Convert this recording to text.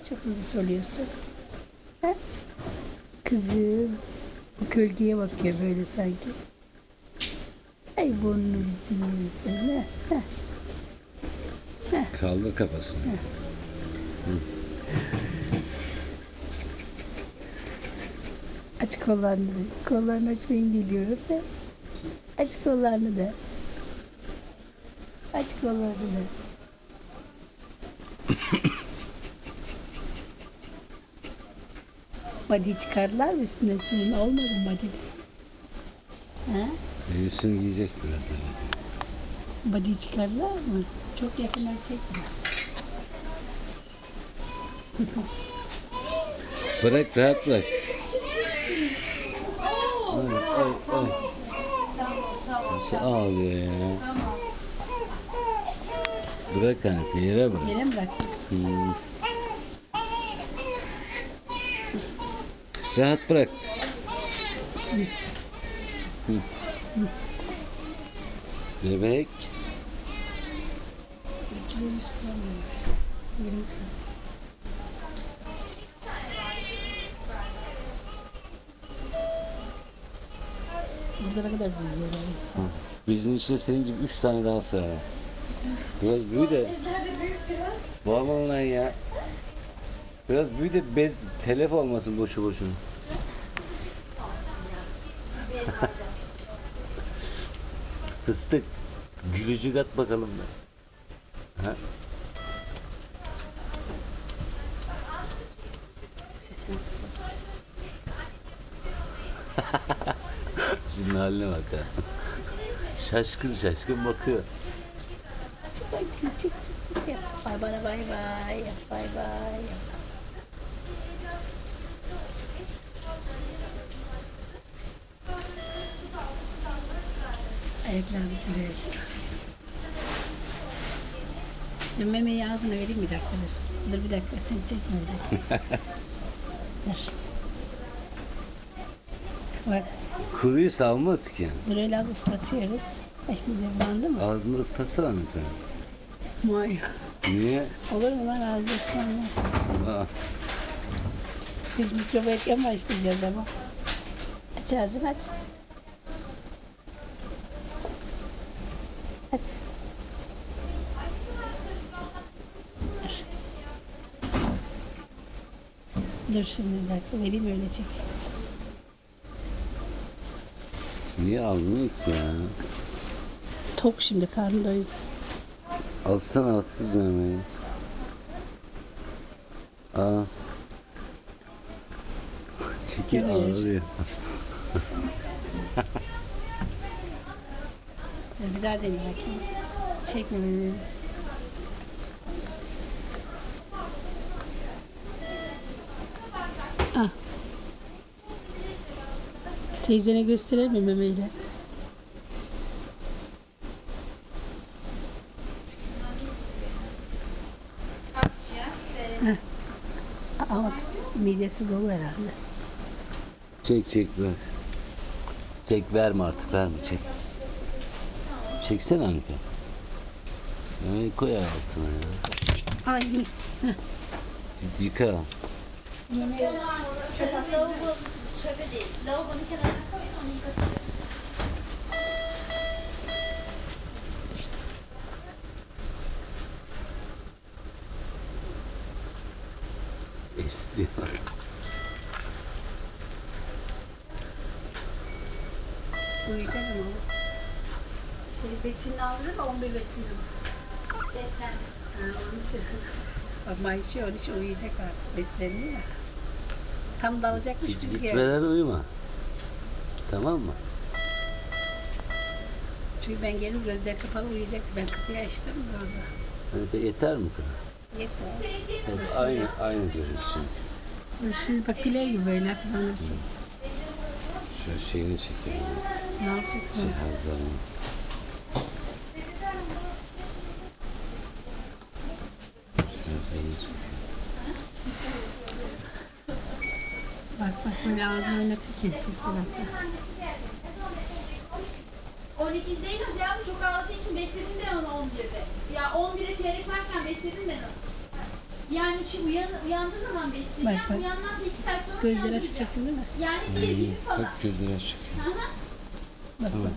niye çok hızlı söylüyorsun? Ha? Kızım. Bu gölgeye bakıyor böyle sanki. Ay burnunu bizim? Ha? Kaldır kafasını. Aç kollarını da. Kollarını açmayın geliyorum da. Aç kollarını da. Aç kollarını da. Body çıkardılar mı üstüne senin? Olmadı mı body? Ha? Büyüsün giyecek birazdan. Body çıkardılar mı? Çok yakından çekme. Bırak rahat bırak. Ay ay ay. Nasıl ağlıyor ya? Bırak kanepe yere bırak. Yere mi bıraktın? Hmm. Rahat bırak. Bebek. Burada ne kadar büyüyorlar insan. Bizin içinde senin gibi üç tane daha sığar. Biraz büyü de. Lan ya. Biraz büyü de bez telef olmasın boşu boşuna. Fıstık. Gülücük at bakalım da. Ha? Şimdi haline bak ha. Şaşkın şaşkın bakıyor. Ay, çık, çık, çık, yap. Bay Ayaklarını şuraya. Ben memeyi ağzına vereyim bir dakika dur. Dur bir dakika sen çekme dakika. dur. Bak Kuruyu salmaz ki. dur öyle az ıslatıyoruz. Bir bulandı mı? Ağzını ıslatsana efendim. Vay. Niye? Olur mu lan ağzı ıslanmaz. Aa, Biz mikroba erken başlayacağız ama. Aç ağzını. Aç. Dur. Şimdi bir dakika vereyim öyle çek. niye ki ya? Tok şimdi karnı da o yüzden. Alsana al kız memeyi. Aa. Çekil Seviyor. ağlıyor. Dur bir daha deneyim bakayım. Çekme beni. Teyzene gösterelim mi memeyle? Heh. Ama midesi dolu herhalde. Çek çek ver. Çek verme artık verme çek. Çeksene Anika. Ay, koy altına ya. Ay. Yıka. Lavabo, çöpe değil. Lavabonun kenarına koyun onu yıkatın. Esti. Uyuyacak ama. Şey besinini aldı da 11 besinini. Beslen. Ha, onun için. Bak Mayşe onun için uyuyacak artık. Besleniyor ya. Tam dalacakmış Hiç geldik. gitmeden uyuma. Tamam mı? Çünkü ben gelip gözler kapalı uyuyacak. Ben kapıyı açtım da orada. Hani de yeter mi kadar? Yeter. Hep aynı aynı görüş şimdi. Şimdi bak güler gibi böyle aklımda bir şey. Şu şeyini çekelim. Ne yapacaksın? Cihazlarını çekelim. Bak bak böyle ağzını oynatırken bir dakika. 12'deyiz ya çok ağladığı için besledim ben onu 11'de. Ya 11'e çeyrek varken besledim ben onu. Yani şu uyan, uyandığı zaman besleyeceğim. Bak, bak. Uyanmazsa iki saat sonra Gözleri uyandıracağım. açık değil mi? Yani bir gibi falan. Bak gözleri açık. Aha. Bak Tamam. bak.